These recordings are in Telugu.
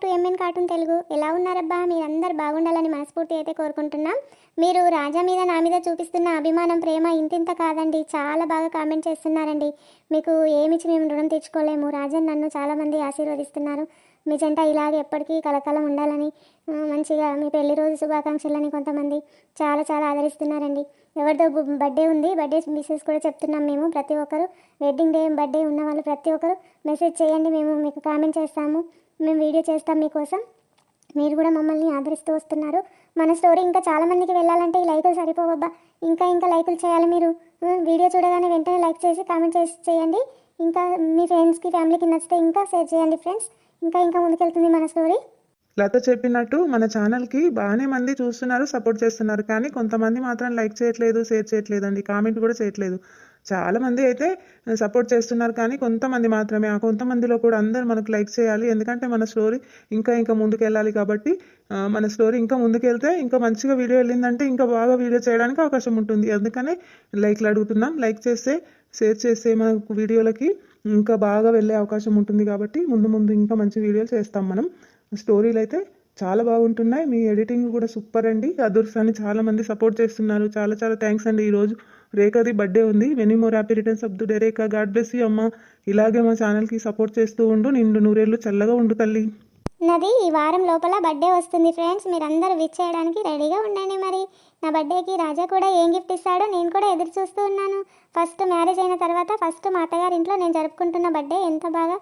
Back to M N cartoon Telugu. ఎలా ఉన్నారబ్బా? మీరందరు బాగుండాలని మనస్ఫూర్తి అయితే కోరుకుంటున్నాం. మీరు రాజా మీద నా మీద చూపిస్తున్న అభిమానం ప్రేమ ఇంతింత కాదండి. చాలా బాగా కామెంట్ చేస్తున్నారండి. మీకు ఏమిచ్చి మేము రుణం తెచ్చుకోలేము రాజన్ నన్ను చాలామంది ఆశీర్వదిస్తున్నారు. మీ జంట ఇలాగే ఎప్పటికీ కలకాలం ఉండాలని మంచిగా మీ పెళ్ళి రోజు శుభాకాంక్షలని కొంతమంది చాలా చాలా ఆదరిస్తున్నారండి. ఎవరిదో బర్త్డే ఉంది. బర్త్డే మిస్సెస్ కూడా చెప్తున్నాం మేము ప్రతి ఒక్కరు. వెడ్డింగ్ డే బర్త్డే ఉన్న వాళ్ళు ప్రతి ఒక్కరు. మెసేజ్ చేయండి మేము మీకు కామెంట్ చేస్తాము. మేము వీడియో చేస్తాం మీకోసం. మీరు కూడా మమ్మల్ని ఆదరిస్తూ వస్తున్నారు. మన స్టోరీ ఇంకా చాలామందికి వెళ్ళాలంటే ఈ లైకులు సరిపోవబ్బా. ఇంకా ఇంకా లైకులు చేయాలి మీరు. వీడియో చూడగానే వెంటనే లైక్ చేసి కామెంట్ చేసి చేయండి. ఇంకా మీ ఫ్రెండ్స్కి ఫ్యామిలీకి నచ్చితే ఇంకా షేర్ చేయండి ఫ్రెండ్స్. ఇంకా ఇంకా ముందుకెళ్తుంది మన స్టోరీ. లత చెప్పినట్టు మన ఛానల్కి బాగానే మంది చూస్తున్నారు సపోర్ట్ చేస్తున్నారు. కానీ కొంతమంది మాత్రం లైక్ చేయట్లేదు షేర్ చేయట్లేదు అండి కామెంట్ కూడా చేయట్లేదు. చాలామంది అయితే సపోర్ట్ చేస్తున్నారు. కానీ కొంతమంది మాత్రమే. ఆ కొంతమందిలో కూడా అందరూ మనకు లైక్ చేయాలి. ఎందుకంటే మన స్టోరీ ఇంకా ఇంకా ముందుకు వెళ్ళాలి కాబట్టి మన స్టోరీ ఇంకా ముందుకెళ్తే ఇంకా మంచిగా వీడియో వెళ్ళిందంటే ఇంకా బాగా వీడియో చేయడానికి అవకాశం ఉంటుంది. అందుకనే లైక్లు అడుగుతున్నాం. లైక్ చేస్తే షేర్ చేస్తే మనకు వీడియోలకి ఇంకా బాగా వెళ్ళే అవకాశం ఉంటుంది కాబట్టి ముందు ముందు ఇంకా మంచి వీడియోలు చేస్తాం మనం. స్టోరీలు అయితే చాలా బాగుంటున్నాయి. మీ ఎడిటింగ్ కూడా సూపర్ అండి. అదుర్స్ అని చాలామంది సపోర్ట్ చేస్తున్నారు. చాలా చాలా థ్యాంక్స్ అండి ఈరోజు. రేఖది బర్త్డే ఉంది. Many more happy returns of the day Rekha God bless you అమ్మ. ఇలాగే మా ఛానల్కి సపోర్ట్ చేస్తూ ఉండు. నిండు నూరేళ్ళు చల్లగా ఉండు తల్లి. నాది ఈ వారం లోపల బర్త్డే వస్తుంది ఫ్రెండ్స్ మీరందరూ విచ్ చేయడానికి రెడీగా ఉండండి మరి. నా బర్త్డేకి రాజా కూడా ఏం గిఫ్ట్ ఇస్తాడో నేను కూడా ఎదురు చూస్తూ ఉన్నాను. ఫస్ట్ మ్యారేజ్ అయిన తర్వాత ఫస్ట్ మా అత్తగారి ఇంట్లో నేను జరుపుకుంటున్న బర్త్డే ఎంత బాగా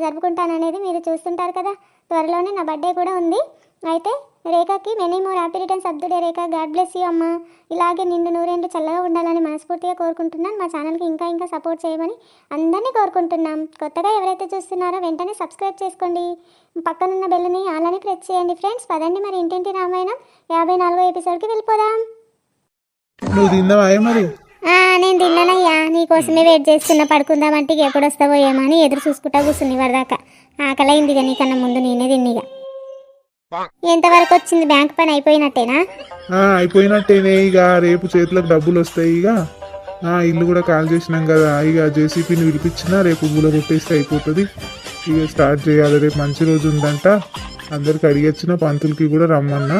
జరుపుకుంటాననేది మీరు చూస్తుంటారు కదా. త్వరలోనే నా బర్త్డే కూడా ఉంది. అయితే రేఖకి many more happy returns of the day Rekha God bless you అమ్మ. ఇలాగే నిండు నూరేండు చల్లగా ఉండాలని మనస్ఫూర్తిగా కోరుకుంటున్నాను. మా ఛానల్కి ఇంకా ఇంకా సపోర్ట్ చేయమని అందరినీ కోరుకుంటున్నాం. కొత్తగా ఎవరైతే చూస్తున్నారో వెంటనే సబ్స్క్రైబ్ చేసుకోండి. పక్కనున్న బెల్లని అలానే ప్రెస్ చేయండి ఫ్రెండ్స్. పదండి మరి ఇంటింటి రామాయణం. యాభై నాలుగో ఎపిసోడ్కి వెళ్ళిపోదాం. నువ్వు తిన్నావా మరి? ఆ, నేను తిన్నానయ్యా. నీకోసమే వెయిట్ చేస్తున్నా. పడుకుందామంటే ఎప్పుడు వస్తావో ఏమో అని ఎదురు చూసుకుంటా కూర్చుని వరదాకా ఆకలి అయింది ఇక నీకన్నా ముందు నేనే తిన్నిగా ఎంతవరకు వచ్చింది బ్యాంక్ పని అయిపోయినట్టేనా? అయిపోయినట్టేనే ఇక రేపు చేతులకు డబ్బులు వస్తాయి ఇక ఆ, ఇల్లు కూడా కాల్ చేసినాం కదా ఇక జేసీపీని పిలిపించినా రేపు పూల కొట్టేస్తే అయిపోతుంది. ఇక స్టార్ట్ చేయాలి రేపు మంచి రోజు ఉందంట. అందరికి అడిగొచ్చిన పంతులకి కూడా రమ్మన్నా.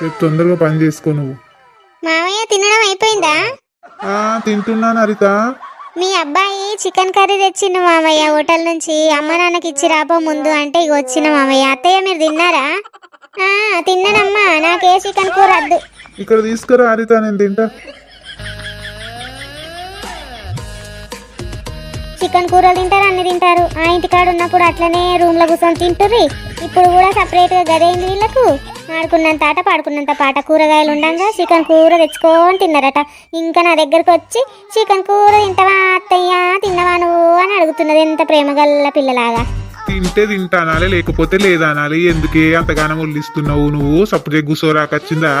రేపు తొందరగా పని చేసుకో నువ్వు. మామయ్య తినడం అయిపోయిందా? ఆ, తింటున్నాను హరిత మీ అబ్బాయి చికెన్ కర్రీ తెచ్చిండు మామయ్య హోటల్ నుంచి. అమ్మ నాన్నకి ఇచ్చి రాబో ముందు అంటే ఇక వచ్చిన మామయ్య అత్తయ్య మీరు తిన్నారా? తిన్నానమ్మా నాకే చికెన్ కూర వద్దు. ఇక్కడ తీసుకురా హరిత నేను తింటా. చికెన్ కూరలు తింటారు అన్ని తింటారు. ఆ ఇంటికాడ ఉన్నప్పుడు అట్లనే రూమ్లో కూర్చొని తింటుర్రి. ఇప్పుడు కూడా సపరేట్గా గదేంది వీళ్ళకు? ఆడుకున్నంత ఆట పాడుకున్నంత పాట. కూరగాయలు ఉండంగా చికెన్ కూర తెచ్చుకొని తిన్నారట. ఇంకా నా దగ్గరకు వచ్చి చికెన్ కూర తింటావా అత్తయ్య? తిన్నవా నువ్వు? అని అడుగుతున్నది ఎంత ప్రేమగల్ల పిల్లలాగా. తింటే తింటానాలే లేకపోతే లేదానాలి ఎందుకే అంతగానం ఉల్లిస్తున్నావు నువ్వు? సపరేట్ కూర్చోరాకొచ్చిందా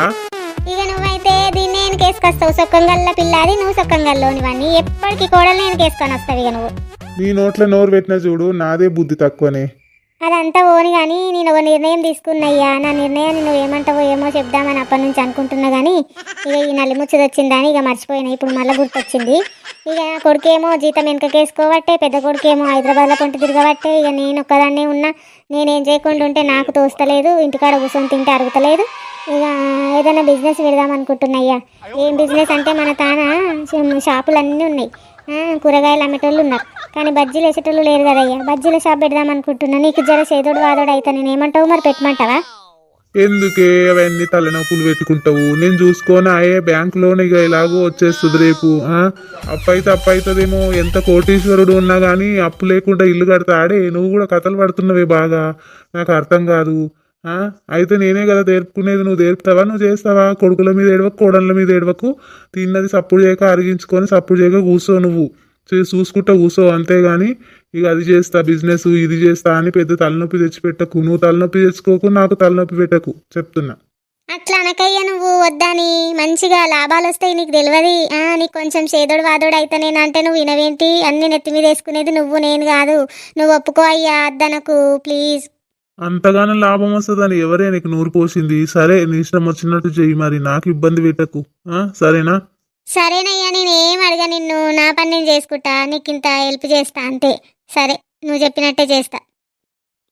ఇక నువ్వైతే దీన్ని నేను కేసుకొస్తావు సొక్కంగల్ల పిల్లాది నువ్వు సొక్కంగల్లోనివన్నీ ఎప్పటికీ కూడా నేను కేసుకొని వస్తావు ఇక నువ్వు. నీ నోట్లో నోరు పెట్టిన చూడు నాదే బుద్ధి తక్కువనే. అదంతా ఓని కానీ నేను ఒక నిర్ణయం తీసుకున్నయ్యా. నా నిర్ణయాన్ని నువ్వు ఏమంటావో ఏమో చెప్దామని అప్పటి నుంచి అనుకుంటున్నా కానీ ఇక ఈ నల్లిముచ్చది వచ్చిందని ఇక మర్చిపోయినా. ఇప్పుడు మళ్ళీ గుర్తొచ్చింది. ఇక నా కొడుకేమో జీతం వెనకకేసుకోబట్టే పెద్ద కొడుకేమో హైదరాబాద్లో పొంట తిరగబట్టే ఇక నేను ఒక్కదాన్నే ఉన్నా. నేనేం చేయకుండా ఉంటే నాకు తోస్తలేదు ఇంటికాడ కూర్చొని తింటే అరుగుతలేదు. ఇక ఏదైనా బిజినెస్ పెడదాం అనుకుంటున్నాయ్యా ఏం బిజినెస్ అంటే మన తాన? షాపులు అన్నీ ఉన్నాయి. కూరగాయలు అమ్మేటోళ్ళు ఉన్నారు. కానీ బజ్జీలు వేసేటోళ్ళు లేరు కదయ్యా బజ్జీల షాప్ పెడదాం అనుకుంటున్నా. నీకు జర చేదోడు వాదోడు అయితే. నేను ఏమంటావు మరి పెట్టమంటావా? ఎందుకే అవన్నీ తలనొప్పులు పెట్టుకుంటావు? నేను చూసుకొని? బ్యాంక్ లోన్ ఇక ఇలాగో వచ్చేస్తుంది రేపు. అప్పైతే అప్పు అయితే అప్పు అవుతుందేమో ఎంత కోటీశ్వరుడు ఉన్నా కానీ అప్పు లేకుండా ఇల్లు కడతాడే. నువ్వు కూడా కథలు పడుతున్నవే బాగా. నాకు అర్థం కాదు. అయితే నేనే కదా తేర్పుకునేది నువ్వు తేర్పుతావా నువ్వు చేస్తావా? కొడుకుల మీద ఏడవకు కోడళ్ళ మీద ఏడవకు. తిన్నది సప్పుడు చేయక అరిగించుకొని సప్పుడు చేయక కూర్చో నువ్వు. చూసుకుంటా కూర్చో అంతేగాని ఇక అది చేస్తా బిజినెస్ ఇది చేస్తా అని పెద్ద తలనొప్పి తెచ్చిపెట్టకు. నువ్వు తలనొప్పి తెచ్చుకోకు నాకు తలనొప్పి పెట్టకు చెప్తున్నా. అట్లా అనకయ్యా నువ్వు వద్దని. మంచిగా లాభాలు వస్తాయి నీకు తెలియదు. నీకు కొంచెం చేదోడు వాదోడు అయితే నేను అంటే నువ్వు వినవేంటి? అన్ని నెత్తి మీద వేసుకునేది నువ్వు నేను కాదు. నువ్వు ఒప్పుకో అయ్యా అద్దనకు. ప్లీజ్. అంతగానో లాభం వస్తుందని ఎవరే నీకు నూరు పోసింది? సరే నీ ఇష్టం వచ్చినట్టు చెయ్యి మరి నాకు ఇబ్బంది పెట్టకు. ఆ, సరేనా? సరేనయ్యా నేను ఏం అడగా నిన్ను? నా పని నేను చేసుకుంటా నీకు ఇంత హెల్ప్ చేస్తా అంతే. సరే నువ్వు చెప్పినట్టే చేస్తా.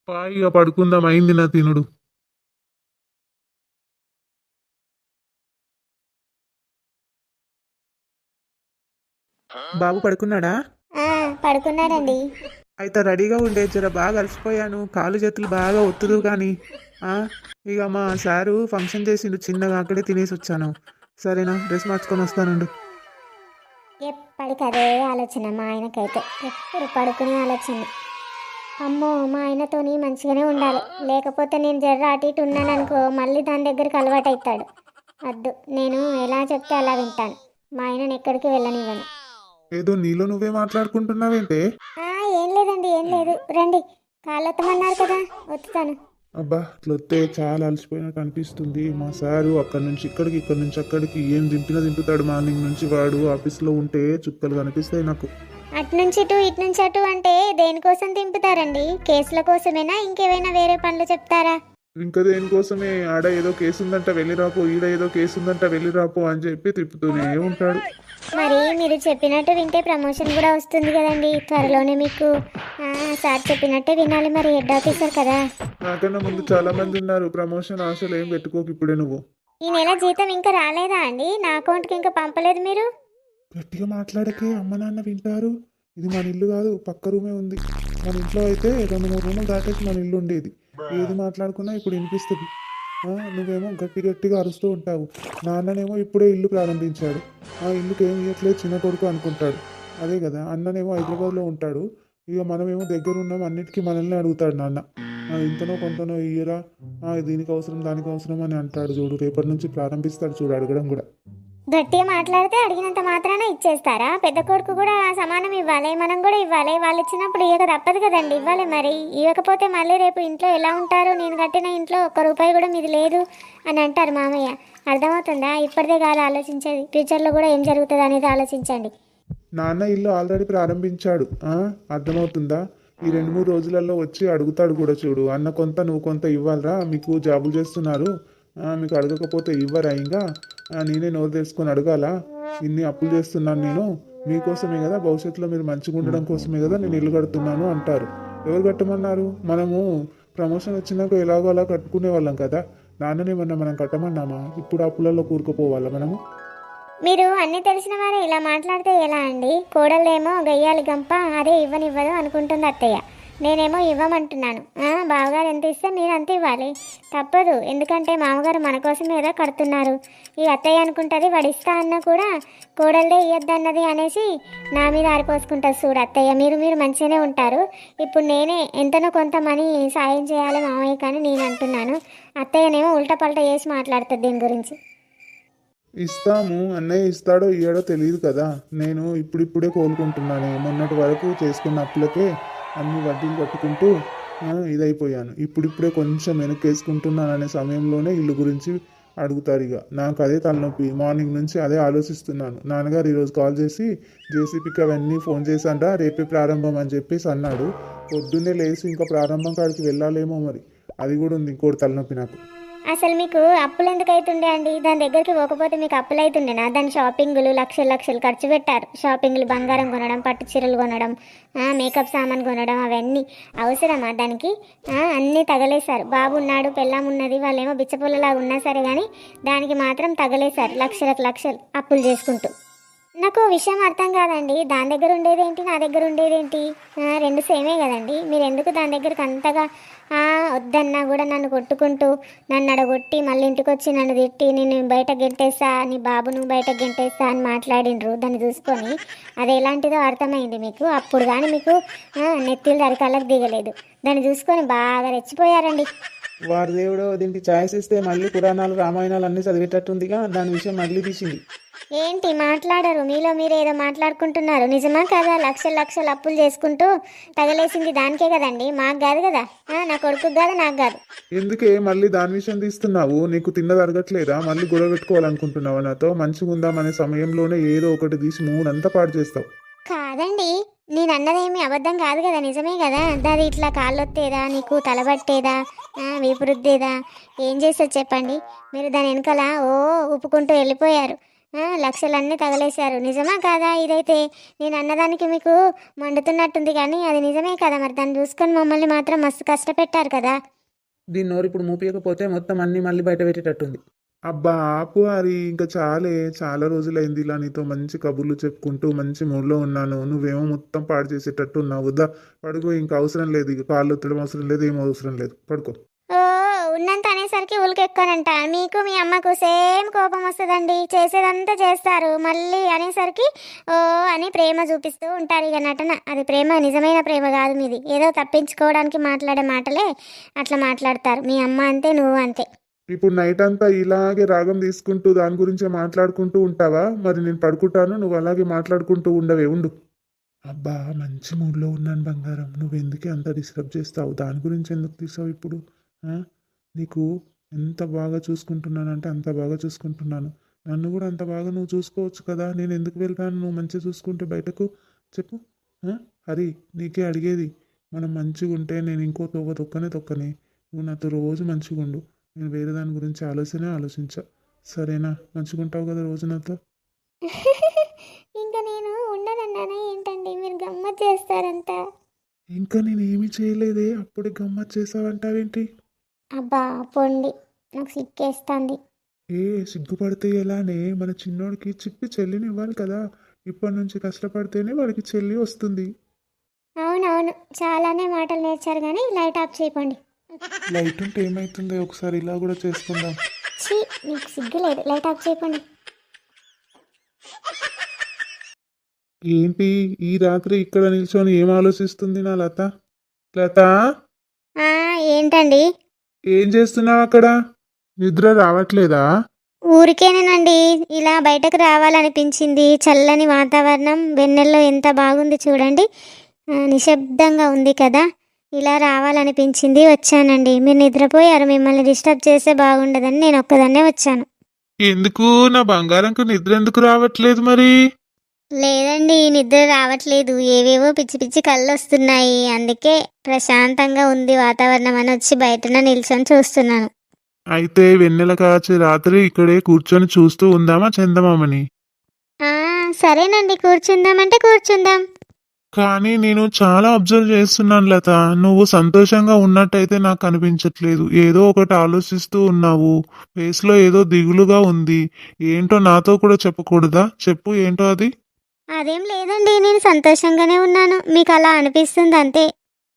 పాయిగా పడుకుందాం అయింది నా తినుడు. బాబు పడుకున్నాడా? ఆ, పడుకున్నాడండి. అయితే రెడీగా ఉండే జర బాగా అలసిపోయాను. కాళ్ళు చేతులు బాగా ఒత్తుదు కానీ ఇక మా సారు ఫంక్షన్ చేసిండు చిన్నగా అక్కడే తినేసి వచ్చాను. సరేనా? డ్రెస్ మార్చుకొని వస్తానండు. ఎప్పటికి అదే ఆలోచన మా ఆయనకైతే. ఎప్పుడు పడుకునే ఆలోచన. అమ్మో మా ఆయనతోని మంచిగానే ఉండాలి. లేకపోతే నేను జర్ర అటు ఇటు ఉన్నాను అనుకో మళ్ళీ దాని దగ్గరికి అలవాటు అవుతాడు వద్దు నేను ఎలా చెప్తే అలా వింటాను. మా ఆయనను ఎక్కడికి వెళ్ళనివ్వను. ఏదో నీలో నువ్వే మాట్లాడుకుంటున్నావేంటే? ఏం లేదండి ఏం లేదు. రండి. కాళ్ళు ఒత్తమన్నారు కదా ఒత్తుతాను. అబ్బా అట్లొత్తే చాలా అలసిపోయినట్టు అనిపిస్తుంది. మా సారు అక్కడి నుంచి ఇక్కడికి ఇక్కడి నుంచి అక్కడికి ఏం దింపినా దింపుతాడు. మార్నింగ్ నుంచి వాడు ఆఫీస్లో ఉంటే చుక్కలు కనిపిస్తాయి నాకు. అటు నుంచి ఇటు ఇటు నుంచి అటు అంటే దేనికోసం దింపుతారండి? కేసుల కోసమేనా? ఇంకేమైనా వేరే పనులు చెప్తారా? ఇంకా దేనికోసమే ఆడ ఏదో కేసు ఉందంట వెళ్ళి రాపో ఈడ ఏదో కేసు ఉందంట వెళ్ళి రాపో అని చెప్పి తిప్పుతూనే ఉంటాడు. మరి మీరు చెప్పినట్టు వింటే ప్రమోషన్ కూడా వస్తుంది కదండి. త్వరలోనే మీకు సార్ చెప్పినట్టే వినాలి మరి హెడ్ ఆఫీసర్ కదా. నాకన్నా ముందు చాలా మంది ఉన్నారు. ప్రమోషన్ ఆశలు ఏం పెట్టుకోకు ఇప్పుడే నువ్వు. ఈ నెల జీతం ఇంకా రాలేదా అండి? నా అకౌంట్కి ఇంకా పంపలేదు మీరు? గట్టిగా మాట్లాడకే అమ్మ నాన్న వింటారు. ఇది మన ఇల్లు కాదు పక్క రూమే ఉంది. మన ఇంట్లో అయితే రెండు మూడు రూములు దాటేసి మన ఇల్లు ఉండేది. ఏది మాట్లాడుకున్నా ఇప్పుడు వినిపిస్తుంది. నువ్వేమో గట్టి గట్టిగా అరుస్తూ ఉంటావు. నాన్ననేమో ఇప్పుడే ఇల్లు ప్రారంభించాడు. ఆ ఇల్లుకి ఏం ఇవ్వట్లేదు చిన్న కొడుకు అనుకుంటాడు. అదే కదా అన్ననేమో హైదరాబాద్లో ఉంటాడు. ఇక మనమేమో దగ్గర ఉన్నాం అన్నిటికీ మనల్ని అడుగుతాడు నాన్న. ఇంతనో కొంతనో ఇయ్యరా? దీనికి అవసరం దానికి అవసరం అని అంటాడు చూడు. రేపటి నుంచి ప్రారంభిస్తాడు చూడు అడగడం కూడా. గట్టిగా మాట్లాడితే అడిగినంత మాత్రాన ఇచ్చేస్తారా? పెద్ద కొడుకు కూడా సమానం ఇవ్వాలి మనం కూడా ఇవ్వాలి. వాళ్ళు ఇచ్చినప్పుడు ఇవ్వక తప్పదు కదండి ఇవ్వాలి మరి. ఇవ్వకపోతే మళ్ళీ రేపు ఇంట్లో ఎలా ఉంటారు? నేను కట్టిన ఇంట్లో ఒక్క రూపాయి కూడా మీది లేదు అని అంటారు మామయ్య. అర్థమవుతుందా? ఇప్పటిదే కాదు ఆలోచించేది. ఫ్యూచర్లో కూడా ఏం జరుగుతుంది అనేది ఆలోచించండి. నాన్న ఇల్లు ఆల్రెడీ ప్రారంభించాడు. అర్థమవుతుందా? ఈ రెండు మూడు రోజులలో వచ్చి అడుగుతాడు కూడా చూడు. అన్న కొంత నువ్వు కొంత ఇవ్వాలరా మీకు జాబులు చేస్తున్నారు. మీకు అడగకపోతే ఇవ్వరా ఇంకా? నేనే నోరు తెలుసుకొని అడగాల? ఇన్ని అప్పులు చేస్తున్నాను నేను. మీకోసమే కదా భవిష్యత్తులో మీరు మంచిగా ఉండడం కోసమే కదా నేను ఇల్లు కడుతున్నాను అంటారు. ఎవరు కట్టమన్నారు? మనము. ప్రమోషన్ వచ్చినాక ఎలాగో అలా కట్టుకునే వాళ్ళం కదా. నాన్ననేమన్నా మనం కట్టమన్నామా? ఇప్పుడు అప్పులలో కూరుకుపోవాలా మనము? మీరు అన్ని తెలిసిన వారే ఇలా మాట్లాడితే ఎలా అండి? కోడలేమో గయ్యాలి గంప అదే ఇవ్వనివ్వదు అనుకుంటుంది అత్తయ్య. నేనేమో ఇవ్వమంటున్నాను. బావగారు ఎంత ఇస్తే మీరు అంత ఇవ్వాలి. తప్పదు ఎందుకంటే మామగారు మన కోసం ఏదో కడుతున్నారు. ఈ అత్తయ్య అనుకుంటుంది వడిస్తా అన్నా కూడా కోడలదే ఇయ్యద్దన్నది అనేసి నా మీద ఆరిపోసుకుంటారు చూడు అత్తయ్య. మీరు మీరు మంచిగానే ఉంటారు. ఇప్పుడు నేనే ఎంతనో కొంత మనీ సాయం చేయాలి మామయ్య కానీ నేను అంటున్నాను. అత్తయ్యనేమో ఉల్టపల్ట చేసి మాట్లాడుతుంది దీని గురించి. ఇస్తాము అన్నయ్య ఇస్తాడో ఇయ్యాడో తెలియదు కదా. నేను ఇప్పుడిప్పుడే కోలుకుంటున్నాను. మొన్నటి వరకు చేసుకున్న అప్పులకే అన్ని వడ్డీలు కట్టుకుంటూ ఇదైపోయాను. ఇప్పుడిప్పుడే కొంచెం వెనక్కేసుకుంటున్నాను అనే సమయంలోనే ఇల్లు గురించి అడుగుతారు ఇక. నాకు అదే తలనొప్పి. మార్నింగ్ నుంచి అదే ఆలోచిస్తున్నాను. నాన్నగారు ఈరోజు కాల్ చేసి జేసీపీకి అవన్నీ ఫోన్ చేశాంట రేపే ప్రారంభం అని చెప్పేసి అన్నాడు. పొద్దున్నే లేచి ఇంకా ప్రారంభం కాడికి వెళ్ళాలేమో మరి. అది కూడా ఉంది ఇంకోటి తలనొప్పి నాకు. అసలు మీకు అప్పులు ఎందుకు అవుతుండే అండి? దాని దగ్గరికి పోకపోతే మీకు అప్పులు అవుతుండేనా దాని షాపింగ్లు లక్షలు లక్షలు ఖర్చు పెట్టారు. షాపింగ్లు బంగారం కొనడం పట్టు చీరలు కొనడం మేకప్ సామాన్ కొనడం అవన్నీ అవసరమా దానికి? అన్నీ తగలేశారు. బాబు ఉన్నాడు పెళ్ళాం ఉన్నది వాళ్ళేమో బిచ్చపుల్లలాగా ఉన్నా సరే కానీ దానికి మాత్రం తగలేశారు లక్షలకు లక్షలు అప్పులు చేసుకుంటూ. నాకు విషయం అర్థం కాదండి. దాని దగ్గర ఉండేదేంటి నా దగ్గర ఉండేదేంటి? ఏంటి రెండు సేమే కదండి. మీరు ఎందుకు దాని దగ్గరకు అంతగా వద్దన్నా కూడా నన్ను కొట్టుకుంటూ నన్ను అడగొట్టి మళ్ళీ ఇంటికి వచ్చి నన్ను తిట్టి నేను బయట గెంటేస్తా నీ బాబును బయట గెంటేస్తా అని మాట్లాడిండ్రు. దాన్ని చూసుకొని అది ఎలాంటిదో అర్థమైంది మీకు. అప్పుడు కానీ మీకు నెత్తిలు దరికాలకు దిగలేదు. దాన్ని చూసుకొని బాగా రెచ్చిపోయారండి. వారి దేవుడు దీనికి ఛాయిస్ ఇస్తే మళ్ళీ పురాణాలు రామాయణాలు అన్నీ చదివేటట్టుందిగా. దాని విషయం మళ్ళీ తీసింది. ఏంటి మాట్లాడరు? మీలో మీరు ఏదో మాట్లాడుకుంటున్నారు. నిజమా కదా? లక్షలు లక్షలు అప్పులు చేసుకుంటూ తగలేసింది దానికే కదండి? మాకు కాదు కదా? ఆ, నా కొడుకు కాదు నాకు కాదు. ఎందుకే మళ్ళీ దాని విషయం తీస్తున్నావు? నీకు తిన్నది అరగట్లేదా మళ్ళీ గొడవ పెట్టుకోవాలనుకుంటున్నావా నాతో? మంచిగా ఉందామనే సమయంలోనే ఏదో ఒకటి తీసి మూడంతా పాడు చేస్తావు. కాదండి. నేను అన్నదేమి అబద్ధం కాదు కదా? నిజమే కదా? దాది ఇట్లా కాళ్ళొత్తేదా? నీకు తలబట్టేదా? ఆ, వీపు రుద్దేదా ఏం చేస్తారు చెప్పండి? మీరు దాని వెనకాల ఓ ఉప్పుకుంటూ వెళ్ళిపోయారు. లక్షలన్నీ తగలేశారు. నిజమా కాదా ఇదైతే? నేను అన్నదానికి మీకు మండుతున్నట్టుంది కానీ అది నిజమే కదా మరి? దాన్ని చూసుకొని మమ్మల్ని మాత్రం మస్తు కష్టపెట్టారు కదా. దీని నోరు ఇప్పుడు మూపియకపోతే మొత్తం అన్ని మళ్ళీ బయట పెట్టేటట్టుంది. అబ్బా ఆపు హరి ఇంకా చాలే. చాలా రోజులైంది ఇలా నీతో మంచి కబుర్లు చెప్పుకుంటూ మంచి మూడ్లో ఉన్నాను. నువ్వేమో మొత్తం పాడు చేసేటట్టు ఉన్నావు వద్దా పడుకో ఇంకా అవసరం లేదు. ఇక కాళ్ళు ఒత్తడం అవసరం లేదు ఏం అవసరం లేదు. పడుకో. అనేసరికి మీకు మీ అమ్మకు సేమ్ కోపం వస్తుందండి. చేసేదంతా చేస్తారు. మళ్ళీ అనేసరికి ఓ అని ప్రేమ చూపిస్తూ ఉంటారు ఇక నటన. అది ప్రేమ నిజమైన ప్రేమ కాదు మీది. ఏదో తప్పించుకోవడానికి మాట్లాడే మాటలే అట్లా మాట్లాడతారు. మీ అమ్మ అంతే నువ్వు అంతే. ఇప్పుడు నైట్ అంతా ఇలాగే రాగం తీసుకుంటూ దాని గురించే మాట్లాడుకుంటూ ఉంటావా? మరి నేను పడుకుంటాను నువ్వు అలాగే మాట్లాడుకుంటూ ఉండవే ఉండు. అబ్బా మంచి మూడ్లో ఉన్నాను బంగారం. నువ్వు ఎందుకే అంత డిస్టర్బ్ చేస్తావు? దాని గురించి ఎందుకు తీసావు ఇప్పుడు? నీకు ఎంత బాగా చూసుకుంటున్నానంటే అంత బాగా చూసుకుంటున్నాను. నన్ను కూడా అంత బాగా నువ్వు చూసుకోవచ్చు కదా. నేను ఎందుకు వెళ్తాను? నువ్వు మంచిగా చూసుకుంటే బయటకు చెప్పు? హరి నీకే అడిగేది. మనం మంచిగా ఉంటే నేను ఇంకో తోవ తొక్కనే తొక్కనే. నువ్వు నాతో రోజు మంచిగా ఉండు. నేను వేరే దాని గురించి ఆలోచనే ఆలోచించా. సరేనా? మంచిగా ఉంటావు కదా రోజు నాతో? ఇంకా నేను ఉండనన్నానా ఏంటండి? మీరు గమ్మత్ చేస్తారంతా. ఇంకా నేను ఏమీ చేయలేదే. అప్పుడే గమ్మత్ చేసావంటావేంటి? అబ్బా పొండి. నాకు సిక్కేస్తుంది ఏ సిగ్గుపడితే ఎలానే? మన చిన్నోడికి చిప్పి చెల్లిని ఇవ్వాలి కదా. ఇప్పటి నుంచి కష్టపడితేనే వాడికి చెల్లి వస్తుంది. అవునవును. చాలానే మాటలు నేర్చారు కానీ లైట్ ఆఫ్ చేయకండి. లైట్ ఉంటే ఏమవుతుంది ఒకసారి ఇలా కూడా చేసుకుందాం. ఛీ మీకు సిగ్గు లేదు. లైట్ ఆఫ్ చేయకండి. ఏంటి? ఈ రాత్రి ఇక్కడ నిల్చొని ఏం ఆలోచిస్తుంది నా లత? లత? ఏంటండి? ఏం చేస్తున్నావు అక్కడ? నిద్ర రావట్లేదా? ఊరికేనేనండి. ఇలా బయటకు రావాలనిపించింది. చల్లని వాతావరణం వెన్నెల్లో ఎంత బాగుంది చూడండి. నిశ్శబ్దంగా ఉంది కదా. ఇలా రావాలనిపించింది వచ్చానండి. మీరు నిద్రపోయారు. మిమ్మల్ని డిస్టర్బ్ చేస్తే బాగుండదని నేను ఒక్కదాన్నే వచ్చాను. ఎందుకు? నా బంగారంకు నిద్ర ఎందుకు రావట్లేదు మరి? లేదండి నిద్ర రావట్లేదు. ఏవేవో పిచ్చి పిచ్చి కళ్ళు వస్తున్నాయి అందుకే ప్రశాంతంగా ఉంది వాతావరణం అని వచ్చి బయటన నిల్చొని చూస్తున్నాను. అయితే వెన్నెల కాచి రాత్రి ఇక్కడే కూర్చొని చూస్తూ ఉందామా చందమామని? ఆ, సరేనండి. కూర్చుందామంటే కూర్చుందాం. కానీ నేను చాలా అబ్జర్వ్ చేస్తున్నాను లత. నువ్వు సంతోషంగా ఉన్నట్టయితే నాకు కనిపించట్లేదు ఏదో ఒకటి ఆలోచిస్తూ ఉన్నావు. ఫేస్లో ఏదో దిగులుగా ఉంది. ఏంటో నాతో కూడా చెప్పకూడదా? చెప్పు ఏంటో అది? అదేం లేదండి నేను సంతోషంగానే ఉన్నాను. మీకు అలా అనిపిస్తుంది అంతే.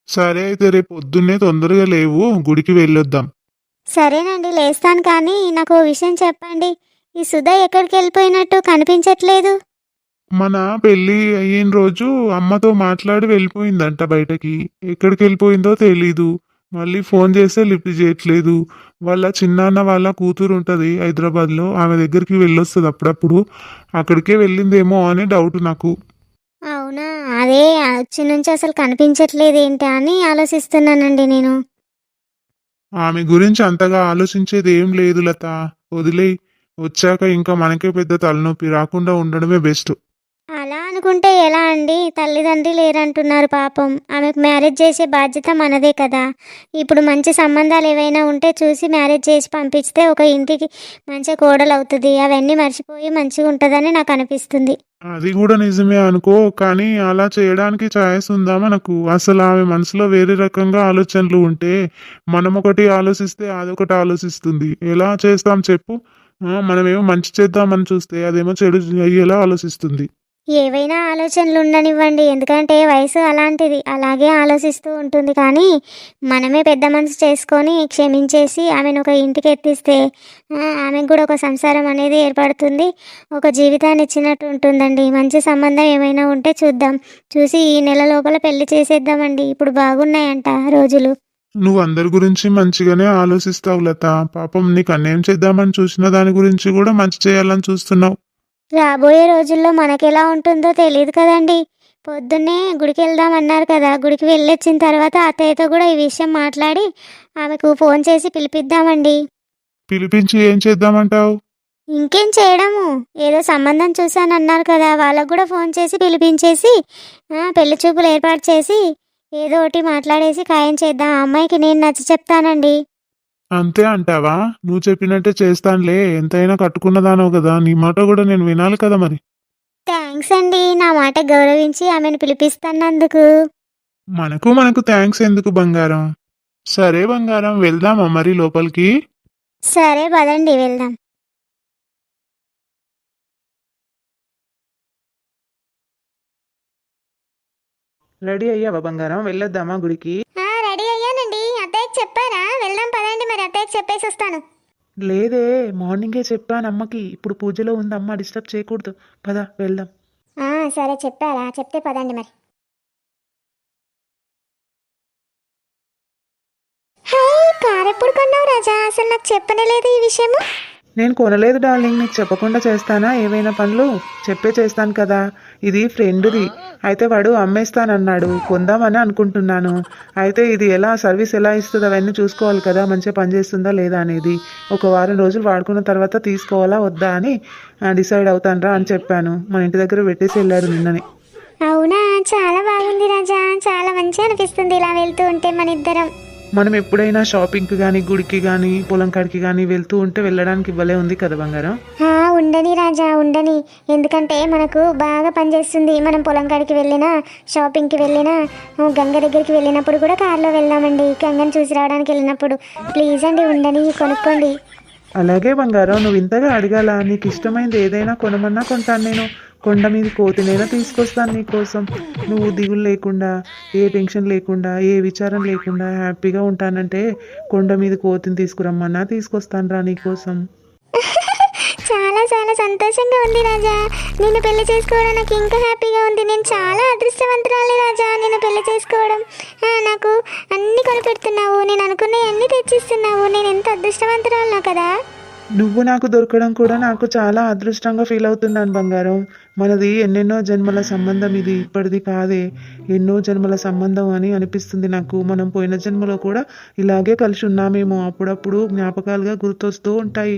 సరే అయితే రేపు పొద్దున్నే తొందరగా లేవు గుడికి వెళ్ళొద్దాం. సరేనండి లేస్తాను కానీ నాకు ఓ విషయం చెప్పండి. ఈ సుధా ఎక్కడికి వెళ్ళిపోయినట్టు కనిపించట్లేదు? మన పెళ్ళి అయిన రోజు అమ్మతో మాట్లాడి వెళ్ళిపోయిందంట బయటకి. ఎక్కడికి వెళ్ళిపోయిందో తెలీదు. మళ్ళీ ఫోన్ చేస్తే లిఫ్ట్ చేయట్లేదు. వాళ్ళ చిన్నాన్న వాళ్ళ కూతురు ఉంటుంది హైదరాబాద్లో. ఆమె దగ్గరికి వెళ్ళొస్తుంది అప్పుడప్పుడు. అక్కడికే వెళ్ళిందేమో అనే డౌట్ నాకు. అవునా? అదే వచ్చి నుంచి అసలు కనిపించట్లేదు ఏంటి అని ఆలోచిస్తున్నానండి నేను. ఆమె గురించి అంతగా ఆలోచించేది ఏం లేదు లత. వదిలేయి. వచ్చాక ఇంకా మనకే పెద్ద తలనొప్పి. రాకుండా ఉండడమే బెస్ట్. అలా అనుకుంటే ఎలా అండి? తల్లిదండ్రి లేరంటున్నారు పాపం. ఆమెకు మ్యారేజ్ చేసే బాధ్యత మనదే కదా. ఇప్పుడు మంచి సంబంధాలు ఏవైనా ఉంటే చూసి మ్యారేజ్ చేసి పంపిస్తే ఒక ఇంటికి మంచి కోడలు అవుతుంది అవన్నీ మర్చిపోయి మంచిగా ఉంటుందని నాకు అనిపిస్తుంది. అది కూడా నిజమే అనుకో కానీ అలా చేయడానికి ఛాయస్ ఉందా మనకు? అసలు ఆమె మనసులో వేరే రకంగా ఆలోచనలు ఉంటే మనం ఒకటి ఆలోచిస్తే అదొకటి ఆలోచిస్తుంది. ఎలా చేస్తాం చెప్పు. మనమేమో మంచి చేద్దామని చూస్తే అదేమో చెడు అయ్యేలా ఆలోచిస్తుంది. ఏవైనా ఆలోచనలు ఉండనివ్వండి ఎందుకంటే వయసు అలాంటిది. అలాగే ఆలోచిస్తూ ఉంటుంది. కానీ మనమే పెద్ద మనసు చేసుకొని క్షమించేసి ఆమెను ఒక ఇంటికి ఎత్తిస్తే ఆమెకు కూడా ఒక సంసారం అనేది ఏర్పడుతుంది. ఒక జీవితాన్ని ఇచ్చినట్టు ఉంటుందండి. మంచి సంబంధం ఏమైనా ఉంటే చూద్దాం. చూసి ఈ నెల లోపల పెళ్ళి చేసేద్దామండి. ఇప్పుడు బాగున్నాయంట రోజులు. నువ్వు అందరి గురించి మంచిగానే ఆలోచిస్తావు లత. పాపం నీకు అన్యాయం చేద్దామని చూసిన దాని గురించి కూడా మంచి చేయాలని చూస్తున్నావు. రాబోయే రోజుల్లో మనకెలా ఉంటుందో తెలియదు కదండి. పొద్దున్నే గుడికి వెళ్దాం అన్నారు కదా. గుడికి వెళ్ళొచ్చిన తర్వాత అత్తయ్యతో కూడా ఈ విషయం మాట్లాడి ఆమెకు ఫోన్ చేసి పిలిపిద్దామండి. పిలిపించి ఏం చేద్దామంటావు? ఇంకేం చేయడము. ఏదో సంబంధం చూశానన్నారు కదా. వాళ్ళకు కూడా ఫోన్ చేసి పిలిపించేసి పెళ్ళి చూపులు ఏర్పాటు చేసి ఏదో ఒకటి మాట్లాడేసి ఖాయం చేద్దాం. ఆ అమ్మాయికి నేను నచ్చ చెప్తానండి. అంతే అంటావా? నువ్వు చెప్పినట్టే చేస్తానులే. ఎంతైనా కట్టుకున్నదానవు కదా. నీ మాట కూడా నేను వినాలి కదా మరి. థ్యాంక్స్ అండి. నా మాట గౌరవించి ఆమెను పిలిపిస్తున్నందుకు. మనకు మనకు థ్యాంక్స్ ఎందుకు బంగారం? సరే బంగారం వెళ్దామా మరి లోపలికి? సరే పదండి వెళ్దాం. రెడీ అయ్యావా బంగారం? వెళ్ళొద్దామా గుడికి? అత్తయ్యకి చెప్పేసి వస్తాను. లేదే మార్నింగే చెప్పాను అమ్మకి. ఇప్పుడు పూజలో ఉంది అమ్మ డిస్టర్బ్ చేయకూడదు. పద వెళ్దాం. ఆ, సరే చెప్పారా చెప్తే పదండి మరి. హాయ్ కార్ ఎప్పుడు కొన్నావు రాజా? అసలు నాకు చెప్పనే లేదు ఈ విషయము. నేను కొనలేదు డార్లింగ్. నీకు చెప్పకుండా చేస్తానా? ఏవైనా పనులు? చెప్పే చేస్తాను కదా. ఇది ఫ్రెండ్ది. అయితే వాడు అమ్మేస్తానన్నాడు. కొందామని అనుకుంటున్నాను. అయితే ఇది ఎలా? సర్వీస్ ఎలా ఇస్తుంది? అవన్నీ చూసుకోవాలి కదా. మంచిగా పనిచేస్తుందా లేదా అనేది. ఒక వారం రోజులు వాడుకున్న తర్వాత తీసుకోవాలా వద్దా అని డిసైడ్ అవుతానరా అని చెప్పాను. మన ఇంటి దగ్గర పెట్టేసి వెళ్ళాడు నిన్ననే. అవునా? చాలా బాగుంది రాజా. చాలా మంచిగా అనిపిస్తుంది ఇలా వెళ్తూ ఉంటే మన ఇద్దరం. మనం ఎప్పుడైనా షాపింగ్కి కానీ గుడికి కానీ పొలం కాడికి కానీ వెళ్తూ ఉంటే వెళ్ళడానికి ఇవ్వలే ఉంది కదా బంగారం? ఉండని రాజా ఉండని. ఎందుకంటే మనకు బాగా పనిచేస్తుంది మనం పొలం కాడికి వెళ్ళినా షాపింగ్కి వెళ్ళినా గంగ దగ్గరికి వెళ్ళినప్పుడు కూడా కార్లో వెళ్దామండి. గంగని చూసి రావడానికి వెళ్ళినప్పుడు. ప్లీజ్ అండి ఉండని కొనుక్కోండి. అలాగే బంగారం నువ్వు ఇంతగా అడగాల? నీకు ఇష్టమైంది ఏదైనా కొనమన్నా కొంటాను నేను. కొండ మీద కోతినైనా తీసుకొస్తాను నీకోసం. నువ్వు దిగులు లేకుండా ఏ టెన్షన్ లేకుండా ఏ విచారం లేకుండా హ్యాపీగా ఉంటానంటే కొండ మీద కోతిని తీసుకురమ్మన్నా తీసుకొస్తాను రా నీకోసం. చాలా చాలా సంతోషంగా ఉంది రాజా. నేను పెళ్ళి చేసుకోవడం నాకు ఇంకా హ్యాపీగా ఉంది. నేను చాలా అదృష్టవంతురాలి రాజా నేను పెళ్ళి చేసుకోవడం. నాకు అన్ని కొనిపెడుతున్నావు. నేను అనుకునే అన్ని తెచ్చిస్తున్నావు. నేను ఎంత అదృష్టవంతురాలను కదా. నువ్వు నాకు దొరకడం కూడా నాకు చాలా అదృష్టంగా ఫీల్ అవుతున్నాను బంగారం. మనది ఎన్నెన్నో జన్మల సంబంధం ఇది ఇప్పటిది కాదే. ఎన్నో జన్మల సంబంధం అని అనిపిస్తుంది నాకు. మనం పోయిన జన్మలో కూడా ఇలాగే కలిసి ఉన్నామేమో. అప్పుడప్పుడు జ్ఞాపకాలుగా గుర్తొస్తూ ఉంటాయి.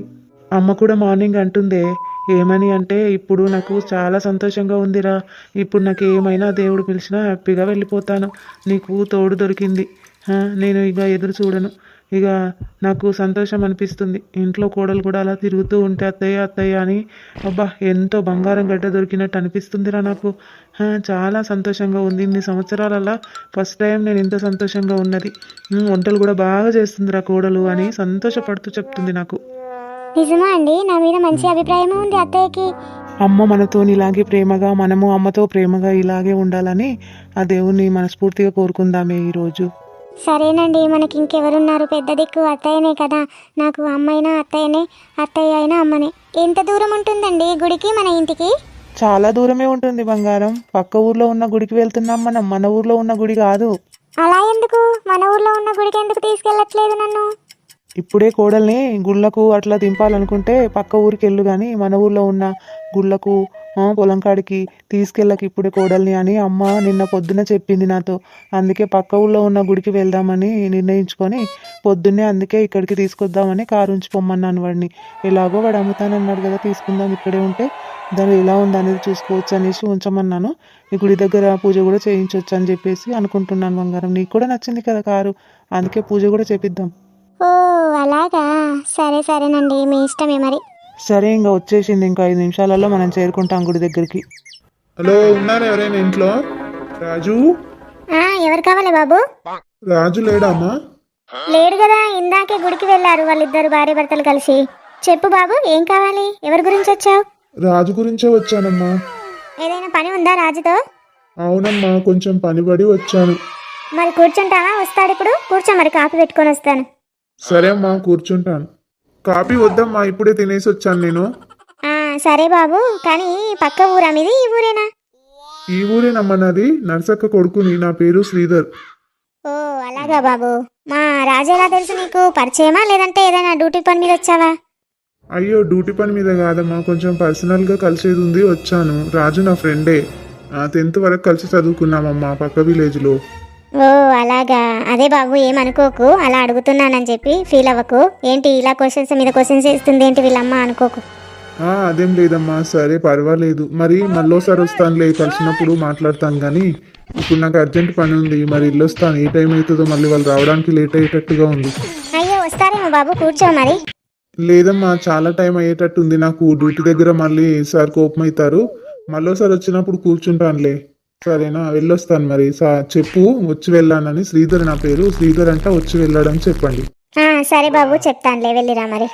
అమ్మ కూడా మార్నింగ్ అంటుందే ఏమని అంటే ఇప్పుడు నాకు చాలా సంతోషంగా ఉందిరా. ఇప్పుడు నాకు ఏమైనా దేవుడు పిలిచినా హ్యాపీగా వెళ్ళిపోతాను. నీకు తోడు దొరికింది. నేను ఇక ఎదురు చూడను. ఇక నాకు సంతోషం అనిపిస్తుంది. ఇంట్లో కోడలు కూడా అలా తిరుగుతూ ఉంటే అత్తయ్య అత్తయ్య అని. అబ్బా ఎంతో బంగారం గడ్డ దొరికినట్టు అనిపిస్తుందిరా నాకు. చాలా సంతోషంగా ఉంది. ఇన్ని సంవత్సరాలలా ఫస్ట్ టైం నేను ఇంత సంతోషంగా ఉన్నది. వంటలు కూడా బాగా చేస్తుందిరా కోడలు అని సంతోషపడుతూ చెప్తుంది నాకు. నిజమా అండి? నా మీద మంచి అభిప్రాయం ఉంది అత్తయ్యకి. అమ్మ మనతో ఇలాగే ప్రేమగా మనము అమ్మతో ప్రేమగా ఇలాగే ఉండాలని ఆ దేవుణ్ణి మనస్ఫూర్తిగా కోరుకుందామే ఈరోజు. సరేనండి మనకి ఇంకెవరున్నారు? పెద్ద దిక్కు అత్తయ్యనే కదా. నాకు అమ్మైనా అత్తయ్యనే అత్తయ్య అయినా అమ్మనే. ఎంత దూరం ఉంటుందండి గుడికి మన ఇంటికి? చాలా దూరమే ఉంటుంది బంగారం. పక్క ఊర్లో ఉన్న గుడికి వెళ్తున్నాం మనం. మన ఊర్లో ఉన్న గుడి కాదు. అలా ఎందుకు? మన ఊర్లో ఉన్న గుడికి ఎందుకు తీసుకెళ్ళట్లేదు నన్ను? ఇప్పుడే కోడల్ని గుళ్ళకు అట్లా దింపాలనుకుంటే పక్క ఊరికి వెళ్ళు కానీ మన ఊర్లో ఉన్న గుళ్ళకు పొలం కాడికి తీసుకెళ్ళకి ఇప్పుడే కోడల్ని అని అమ్మ నిన్న పొద్దున చెప్పింది నాతో. అందుకే పక్క ఊళ్ళో ఉన్న గుడికి వెళ్దామని నిర్ణయించుకొని పొద్దున్నే అందుకే ఇక్కడికి తీసుకొద్దామని కారు ఉంచి పొమ్మన్నాను వాడిని. ఎలాగో వాడు అమ్ముతానన్నాడు కదా తీసుకుందాం ఇక్కడే ఉంటే. దాని ఎలా ఉంది అనేది చూసుకోవచ్చు అనేసి ఉంచమన్నాను. ఈ గుడి దగ్గర పూజ కూడా చేయించవచ్చు అని చెప్పేసి అనుకుంటున్నాను బంగారం. నీకు కూడా నచ్చింది కదా కారు. అందుకే పూజ కూడా చేపిద్దాం. ఓ అలాగా. సరే సరేనండి. మీ ఇష్టమే మరి. సరే ఇంకా వచ్చేసింది ఇంకా ఐదు నిమిషాలలో మనం చేరుకుంటాం గుడి దగ్గరికి. హలో ఉన్నారు ఎవరైనా ఇంట్లో? రాజు? ఆ, ఎవరు కావాలి బాబు? రాజు లేడామ్మా లేడు కదా ఇందాకే గుడికి వెళ్ళారు వాళ్ళిద్దరు భార్య భర్తలు కలిసి. చెప్పు బాబు ఏం కావాలి? ఎవరి గురించి వచ్చావు? రాజు గురించే వచ్చానమ్మా. ఏదైనా పని ఉందా రాజుతో? అవునమ్మా కొంచెం పనిపడి వచ్చాను. మరి కూర్చుంటావా? వస్తాడు ఇప్పుడు. కూర్చో మరి కాఫీ పెట్టుకొని వస్తాను. సరే అమ్మా కూర్చుంటాను. కాపీ వద్దమ్మా ఇప్పుడే తినేసి వచ్చాను నేను. ఆ, సరే బాబు కానీ పక్క ఊరా మీది? ఈ ఊరేనా? ఈ ఊరేనమ్మా నాది. నర్సక్క కొడుకుని నా పేరు శ్రీధర్. ఓ అలాగా బాబు. మా రాజు ఎలా తెలుసు నీకు? పరిచయమా? లేదంటే ఏదైనా డ్యూటీ పని మీద వచ్చావా? అయ్యో డ్యూటీ పని మీద కాదమ్మా. కొంచెం పర్సనల్గా కలిసేది ఉంది వచ్చాను. రాజు నా ఫ్రెండే. టెన్త్ వరకు కలిసి చదువుకున్నామమ్మా పక్క విలేజ్లో. ఓ అలాగా. అదే బాబు ఏమనుకోకు అలా అడుగుతున్నానని చెప్పి ఫీల్ అవ్వకు. ఏంటి ఇలా క్వశ్చన్స్ మీద క్వశ్చన్స్ ఇస్తుంది ఏంటి వీళ్ళమ్మ అనుకోకు. ఆ, అదేం లేదమ్మా. సరే పర్వాలేదు. మరి మళ్ళోసారి వస్తానులే కలిసినప్పుడు మాట్లాడతాను కానీ ఇప్పుడు నాకు అర్జెంట్ పని ఉంది. మరి ఇల్లు వస్తాను ఏ టైం అవుతుందో మళ్ళీ వాళ్ళు రావడానికి లేట్ అయ్యేటట్టుగా ఉంది. అయ్యో వస్తారేమో బాబు కూర్చో మరి. లేదమ్మా చాలా టైం అయ్యేటట్టుంది నాకు. డ్యూటీ దగ్గర మళ్ళీ సార్ కోపం అవుతారు. మళ్ళీసారి వచ్చినప్పుడు కూర్చుంటానులే. సరేనా వెళ్ళొస్తాను మరి. చెప్పు వచ్చి వెళ్ళానని. శ్రీధర్ నా పేరు. శ్రీధర్ అంటే వచ్చి వెళ్ళాడని చెప్పండి. సరే బాబు చెప్తానులే వెళ్ళిరా మరి.